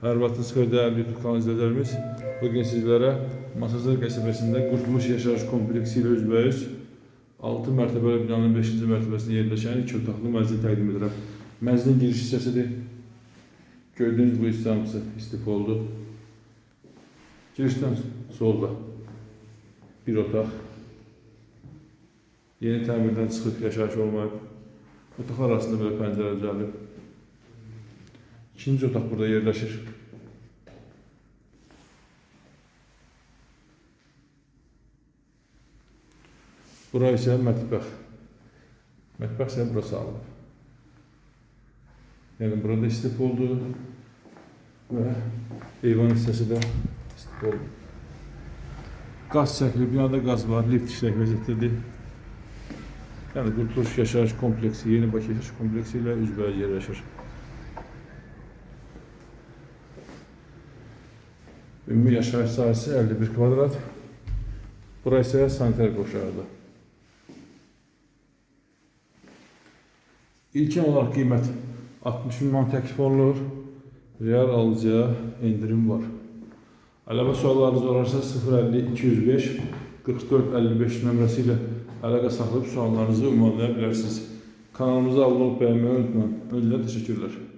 Hər vaxtınız xeyir dəyərli YouTube kanalı izləyicilərimiz. Bugün sizlərə Masazır qəsəbəsində Qurtuluş Yaşayış Kompleksi ilə üzbəüz 6 mərtəbəli binanın 5-ci mərtəbəsində yerləşən 2 otaqlı mənzil təqdim edirəm. Mənzilin giriş hissəsidir. Gördüyünüz bu hissə hamısı istif oldu. Girişdən solda bir otaq. Yeni təmirdən çıxıb yaşayış olmayıb. Otaqlar arasında belə pəncərə düzəlib. İkinci otaq burada yerləşir. Bura isə mətbəx. Mətbəx isə bura salınıb. Yəni burada istif oldu və eyvan hissəsi də istif oldu. Qaz çəkilib, binada qaz var, lift işlək vəziyyətdədir. Yəni Qurtuluş Yaşayış Kompleksi, Yeni Bakı Yaşayış Kompleksi ilə üzbəüz yerləşir. Ümumi yaşayış sahəsi 51 kvadrat. Bura isə sanitar qoşağıdır. İlkin olaraq qiymət 60 min manat təklif olunur. Real alıcıya endirim var. Əlavə suallarınız olarsa 050 205 44 55 nömrəsi ilə əlaqə saxlayıb suallarınızı ünvanlaya. Kanalımıza abunə olub bəyənməyi unutmayın. Öncədən təşəkkürlər.